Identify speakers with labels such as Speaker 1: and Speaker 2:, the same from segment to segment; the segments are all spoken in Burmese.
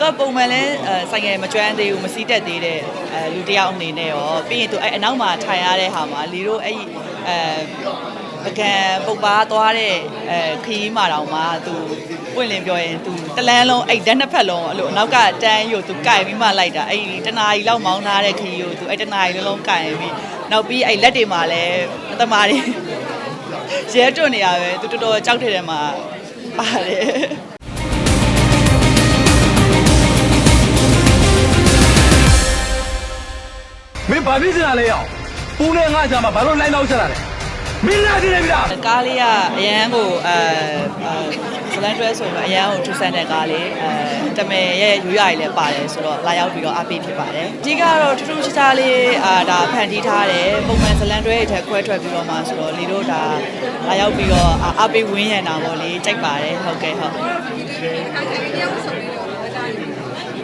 Speaker 1: တော့ပုံမှန်လဲအဲဆိုင်ငယ်မကျွမ်းသေးဘူးမစီးတက်သေးတဲ့အဲလူတစ်ယောက်အနေနဲ့ရောပြီးရင်သူအဲအနောက်မှာထိုင်ရတဲ့ဟာမှာလီတို့အဲ့ဒီအဲပကံပုတ်ပါသွားတဲ့အဲခရီးမှာတောင်မှသူပွင့်လင်းပြောရင်သူတလန်းလုံးအဲ့ဓာတ်နှစ်ဖက်လုံးအဲ့လိုအနောက်ကတန်းယူသူကြိုက်ပြီးမှလိုက်တာအဲ့ဒီတနားကြီးလောက်မောင်းထားတဲ့ခရီးကိုသူအဲ့တနားကြီးလုံးလုံးကြိုက်ပြီးနောက်ပြီးအဲ့လက်တွေမှာလည်းအသမားတွေ ရဲတွန့်နေရပဲသူတော်တော်ကြောက်တဲ့ထဲမှာပါတယ်
Speaker 2: မင်းဘာဖြစ်နေတာလဲရောက်ပူနဲ့ငါ့ကြာမှာဘာလို့လိုင်းတော့ချက်လာလဲ မင်းလာကြည့်နေပြီလား
Speaker 1: ကားလေးကအရန်ကိုအဲဇလန်တွဲဆိုတော့အရန်ကိုထူဆန်တဲ့ကားလေးအဲတမယ်ရဲ့ရိုးရည်လည်းပါတယ်ဆိုတော့လာရောက်ပြီးတော့အပိဖြစ်ပါတယ်အကြီးကတော့ထူးထူးခြားခြားလေးအာဒါဖန်တီးထားတယ်ပုံမှန်ဇလန်တွဲရဲ့ထက်ခွဲထွက်ပြီးတော့မှဆိုတော့လီတို့ဒါလာရောက်ပြီးတော့အပိဝင်းရံတာပေါ့လေကြိုက်ပါတယ်ဟုတ်ကဲ့ဟုတ်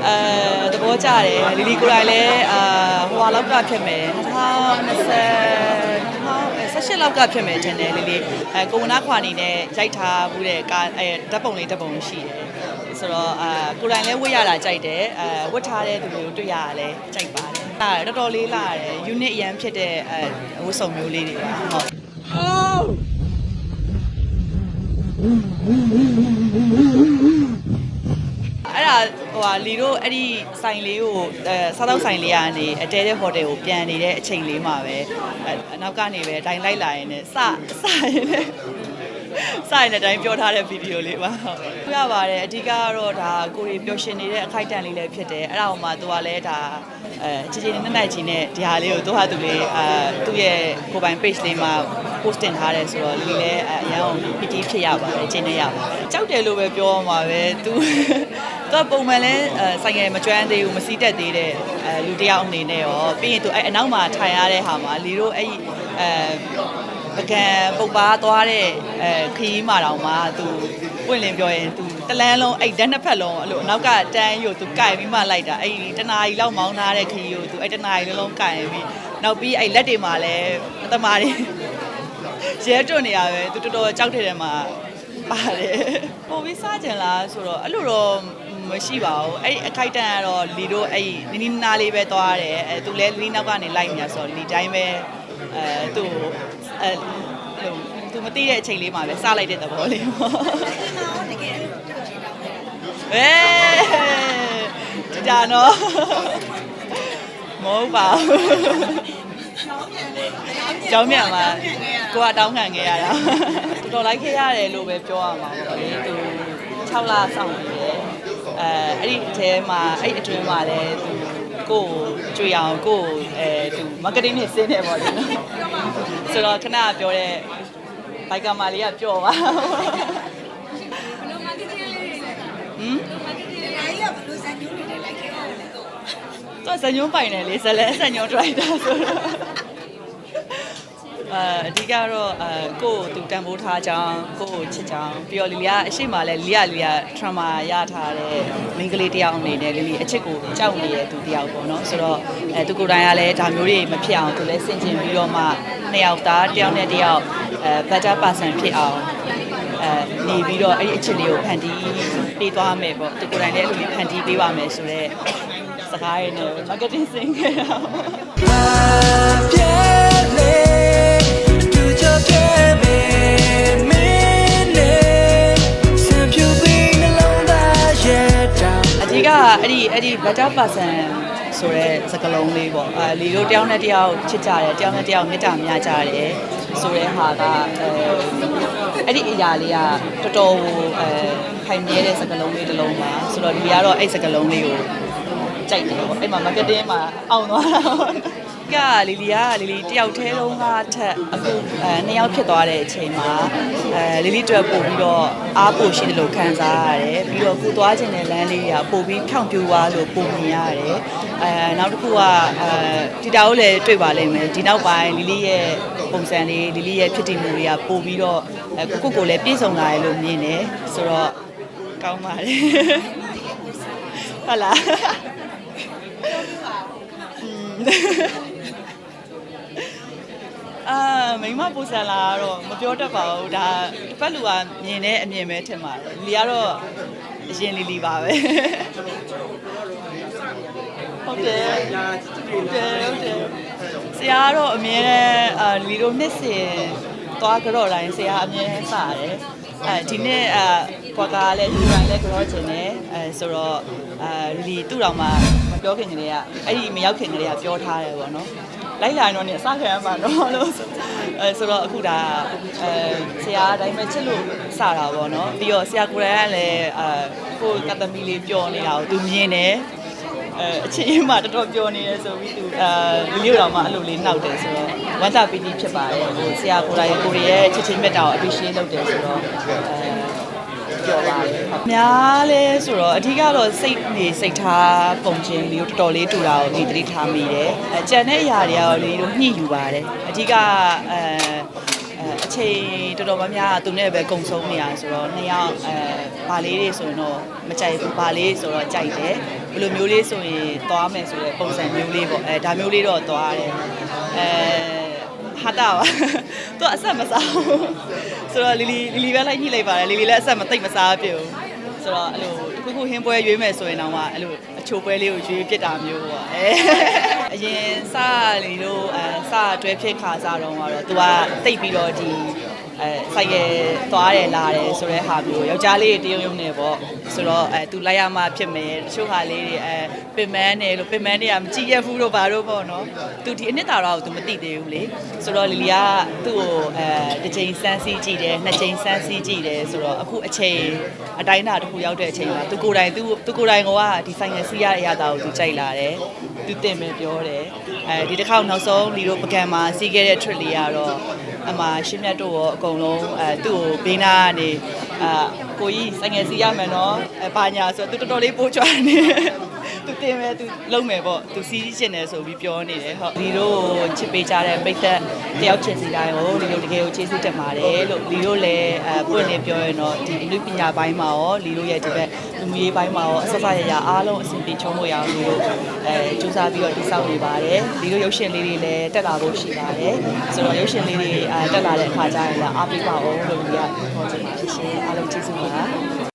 Speaker 1: အဲသဘောကျတယ်လီလီကိုယ်တိုင်လည်းအာဟိုဟာလောက်ကဖြစ်မယ်2020 18လောက်ကဖြစ်မယ်ထင်တယ်လေးလေးအဲကိုဝနာခွာနေနဲ့ရိုက်ထားမှုတဲ့ကားအဲဓာတ်ပုံလေးဓာတ်ပုံရှိတယ်ဆိုတော့အာကိုယ်တိုင်လည်းဝတ်ရတာကြိုက်တယ်အဲဝတ်ထားတဲ့သူတွေကိုတွေ့ရတာလည်းကြိုက်ပါတယ်အဲတော်တော်လေးလာတယ် unit အရန်ဖြစ်တဲ့အဲဝတ်စုံမျိုးလေးတွေပါဟုတ်အဲ့ဒါ ဟိုဟာလီတို့အဲ့ဒီဆိုင်လေးကိုအဲစားတော့ဆိုင်လေးကနေအတဲတဲ့ဟိုတယ်ကိုပြန်နေတဲ့အချိန်လေးမှာပဲအဲအနောက်ကနေပဲဒိုင်လိုက်လာရင်လည်းစစရင်လည်းစရင်လည်းတိုင်းပြောထားတဲ့ဗီဒီယိုလေးပါဟုတ်ပြရပါတယ်အဓိကကတော့ဒါကိုရီပျော်ရွှင်နေတဲ့အခိုက်အတန့်လေးလည်းဖြစ်တယ်အဲ့ဒါကိုမှသူကလည်းဒါအဲချီချီနဲ့နဲ့ချီနဲ့ဒီဟာလေးကိုသူဟာသူလေးအဲသူ့ရဲ့ကိုယ်ပိုင် page လေးမှာ post တင်ထားတယ်ဆိုတော့လူလည်းအရန်အောင် PT ဖြစ်ရပါတယ်ကျင်းနေရပါတယ်ကြောက်တယ်လို့ပဲပြောရမှာပဲသူ သူကပုံမှန်လဲအဲဆိုင်ငယ်မကျွမ်းသေးဘူးမစီးတက်သေးတဲ့အဲလူတစ်ယောက်အနေနဲ့ရောပြီးရင်သူအဲအနောက်မှာထိုင်ရတဲ့ဟာမှာလီတို့အဲ့ဒီအဲပကံပုတ်ပါသွားတဲ့အဲခရီးမှာတောင်မှသူပွင့်လင်းပြောရင်သူတလန်းလုံးအဲ့ဓာတ်နှစ်ဖက်လုံးအဲ့လိုအနောက်ကတန်းယူသူကြိုက်ပြီးမှလိုက်တာအဲ့ဒီတနားကြီးလောက်မောင်းထားတဲ့ခရီးကိုသူအဲ့တနားကြီးလုံးလုံးကြိုက်ပြီးနောက်ပြီးအဲ့လက်တွေမှာလည်းအသမားတွေရဲတွန့်နေရပဲသူတော်တော်ကြောက်တဲ့ထဲမှာပါတယ်ပို့ပြီးစားကြင်လားဆိုတော့အဲ့လိုတော့ မရှိပါဘူးအဲ့ဒီအခိုက်တန်ကတော့လီတို့အဲ့ဒီနီနီနာလေးပဲသွားတယ်အဲသူလည်းလီနောက်ကနေလိုက်နေတာဆိုတော့လီတိုင်းပဲအဲသူ့အဲဟိုသူမသိတဲ့အချိန်လေးမှာပဲစားလိုက်တဲ့သဘောလေးပေါ့အဲဒီတာနော်မဟုတ်ပါဘူးကျောင်းမြန်မှာကိုကတောင်းခံခဲ့ရတာတော်တော်လိုက်ခဲ့ရတယ်လို့ပဲပြောရမှာပေါ့လေသူ6လဆောင်နေတယ် အဲအဲ့ဒီအထဲမှာအဲ့ဒီအတွင်းမှာလည်းသူကိုကိုကြွေအောင်ကိုကိုအဲသူ marketing နဲ့ဆင်းနေပေါ့လေနော်ဆိုတော့ခဏပြောတဲ့ဘိုက်ကမာလေးကပျော့ပါဟမ်တော့ဇညုံးပိုင်တယ်လေဇလဲဇညုံးဒရိုက်တာဆိုတော့ အာအဓိကတော့အဲကိုကိုသူတန်ဖိုးထားကြောင်းကိုကိုချစ်ကြောင်းပြီးတော့လီလီကအရှိမလဲလီလီလီက trauma ရထားတဲ့မိန်းကလေးတစ်ယောက်အနေနဲ့လီလီအချစ်ကိုကြောက်နေတဲ့သူတစ်ယောက်ပေါ့နော်ဆိုတော့အဲသူကိုယ်တိုင်ကလည်းဒါမျိုးတွေမဖြစ်အောင်သူလည်းစင်ကျင်ပြီးတော့မှနှစ်ယောက်သားတစ်ယောက်နဲ့တစ်ယောက်အဲ better person ဖြစ်အောင်အဲနေပြီးတော့အဲ့ဒီအချစ်လေးကိုဖန်တီးပေးသွားမယ်ပေါ့သူကိုယ်တိုင်လည်းအဲ့လိုလေးဖန်တီးပေးပါမယ်ဆိုတော့စကားရည်နဲ့ marketing ဆင်းခဲ့တာပေါ့ အဲ့ဒီအဲ့ဒီ better person ဆိုတဲ့စကားလုံးလေးပေါ့အဲလီတို့တယောက်နဲ့တယောက်ချစ်ကြတယ်တယောက်နဲ့တယောက်မေတ္တာများကြတယ်ဆိုတဲ့ဟာကအဲအဲ့ဒီအရာလေးကတော်တော်ဟိုအဲခိုင်မြဲတဲ့စကားလုံးလေးတစ်လုံးပါဆိုတော့ဒီကတော့အဲ့စကားလုံးလေးကိုကြိုက်တယ်ပေါ့အဲ့မှာ marketing မှာအောင်သွားတာပေါ့ ကလီလီကလီလီတယောက်တည်းလုံးကထက်အခုအဲနှစ်ယောက်ဖြစ်သွားတဲ့အချိန်မှာအဲလီလီတွေ့ပို့ပြီးတော့အားပို့ရှိတယ်လို့ခံစားရတယ်ပြီးတော့ကိုသွားခြင်းတဲ့လမ်းလေးကပို့ပြီးဖြောင့်ပြူသွားလို့ပုံမြင်ရတယ်အဲနောက်တစ်ခုကအဲဒီတာကိုလည်းတွေ့ပါလိမ့်မယ်ဒီနောက်ပိုင်းလီလီရဲ့ပုံစံလေးလီလီရဲ့ဖြစ်တည်မှုတွေကပို့ပြီးတော့အဲကိုကိုကိုလည်းပြည့်စုံလာတယ်လို့မြင်တယ်ဆိုတော့ကောင်းပါတယ်ဟုတ်လားอืม အာမိမပူဆန်လာတော့မပြောတတ်ပါဘူးဒါတစ်ဖက်လူကမြင်တဲ့အမြင်ပဲထင်ပါတယ်လီကတော့အရင်လီလီပါပဲဟုတ်တယ်ဟုတ်တယ်ဟုတ်တယ်ဆရာကတော့အမြဲတမ်းအာလီတို့နှစ်စဉ်သွားကြတော့တိုင်းဆရာအမြဲတမ်းစားတယ်အဲဒီနေ့အာကွာကလည်းဒီပိုင်းလည်းကြောချင်တယ်အဲဆိုတော့အာလီသူ့တော်မှာမပြောခင်ကလေးကအဲ့ဒီမရောက်ခင်ကလေးကပြောထားတယ်ပေါ့နော် လိုက်လာတော့နေအစခံရမှာတော့လို့ဆိုအဲဆိုတော့အခုဒါအဲဆရာအတိုင်းပဲချစ်လို့စတာပေါ့နော်ပြီးတော့ဆရာကိုယ်တိုင်ကလည်းအဲကိုယ်ကတမီလေးပျော်နေတာကိုသူမြင်တယ်အဲအချင်းချင်းမှတော်တော်ပျော်နေတယ်ဆိုပြီးသူအဲလူလေးတော်မှအဲ့လိုလေးနှောက်တယ်ဆိုတော့ဝမ်းသာပီတိဖြစ်ပါတယ်ဟိုဆရာကိုယ်တိုင်ကိုရီးရဲ့ချစ်ချင်းမြတ်တာကို appreciate လုပ်တယ်ဆိုတော့အဲ ပြောပါတယ်။များလဲဆိုတော့အဓိကတော့စိတ်နေစိတ်ထားပုံချင်းလေးကိုတော်တော်လေးတူတာကိုဒီသတိထားမိတယ်။အကြံတဲ့အရာတွေကတော့လေးတို့ညှိယူပါတယ်။အဓိကအဲအဲအချိန်တော်တော်များများကသူနဲ့ပဲကုံဆုံးနေရဆိုတော့နှစ်ယောက်အဲဘာလေးတွေဆိုရင်တော့မကြိုက်ဘူးဘာလေးဆိုတော့ကြိုက်တယ်ဘယ်လိုမျိုးလေးဆိုရင်သွားမယ်ဆိုတဲ့ပုံစံမျိုးလေးပေါ့အဲဒါမျိုးလေးတော့သွားတယ်အဲဟာတာပါသူအဆက်မစားဘူး ဆိုတော့လီလီလီလီပဲလိုက်ညှိလိုက်ပါတယ်လီလီလည်းအဆက်မသိပ်မစားပြဘူးဆိုတော့အဲ့လိုတစ်ခုခုဟင်းပွဲရွေးမယ်ဆိုရင်တော့မှအဲ့လိုအချိုပွဲလေးကိုရွေးပြစ်တာမျိုးပေါ့အဲအရင်စလီတို့အဲစတွဲဖြစ်ခါစားတော့ကတော့ तू ကတိတ်ပြီးတော့ဒီ အဲဆိုင်ကယ်သွားတယ်လာတယ်ဆိုတဲ့ဟာမျိုးယောက်ျားလေးတွေတရုံရုံနဲ့ပေါ့ဆိုတော့အဲသူလိုက်ရမှဖြစ်မယ်တချို့ဟာလေးတွေအဲပင်မန်းနေလို့ပင်မန်းနေရမကြည့်ရဘူးတော့ဘာလို့ပေါ့နော်သူဒီအနှစ်သာရကိုသူမသိသေးဘူးလေဆိုတော့လီလီကသူ့ကိုအဲတစ်ချိန်စမ်းစီးကြည့်တယ်နှစ်ချိန်စမ်းစီးကြည့်တယ်ဆိုတော့အခုအချိန်အတိုင်းအတာတစ်ခုရောက်တဲ့အချိန်မှာသူကိုယ်တိုင်သူသူကိုယ်တိုင်ကဒီဆိုင်ကယ်စီးရတဲ့အရာတာကိုသူကြိုက်လာတယ် तू တင်မယ်ပြောတယ်အဲဒီတစ်ခေါက်နောက်ဆုံးလီတို့ပကံမှာစီးခဲ့တဲ့ trip လေးကတော့အမရှင်းမြတ်တို့ရောအကုန်လုံးအဲသူ့ကိုဘေးနာကနေအာကိုကြီးဆိုင်ငယ်စီရမယ်နော်အဲဘာညာဆိုသူတော်တော်လေးပိုးကြွနေ သူတင်မယ်သူလုံးမယ်ပေါ့သူစီးချင်တယ်ဆိုပြီးပြောနေတယ်ဟုတ်လီတို့ချစ်ပေးကြတဲ့ပိတ်သက်တယောက်ချစ်စီတိုင်းကိုလီတို့တကယ်ကိုကျေးဇူးတင်ပါတယ်လို့လီတို့လည်းအဲပွင့်နေပြောရင်တော့ဒီအမှုပညာပိုင်းမှာရောလီတို့ရဲ့ဒီဘက်လူမျိုးရေးပိုင်းမှာရောအဆက်ဆက်ရရအားလုံးအဆင်ပြေချုံးလို့ရအောင်လီတို့အဲစူးစမ်းပြီးတော့တိစောက်နေပါတယ်လီတို့ရုပ်ရှင်လေးတွေလည်းတက်လာဖို့ရှိပါတယ်ဆိုတော့ရုပ်ရှင်လေးတွေအဲတက်လာတဲ့အခါကျရင်လည်းအားပေးပါအောင်လို့လီကပြောချင်ပါတယ်ရှင်အားလုံးကျေးဇူးပါ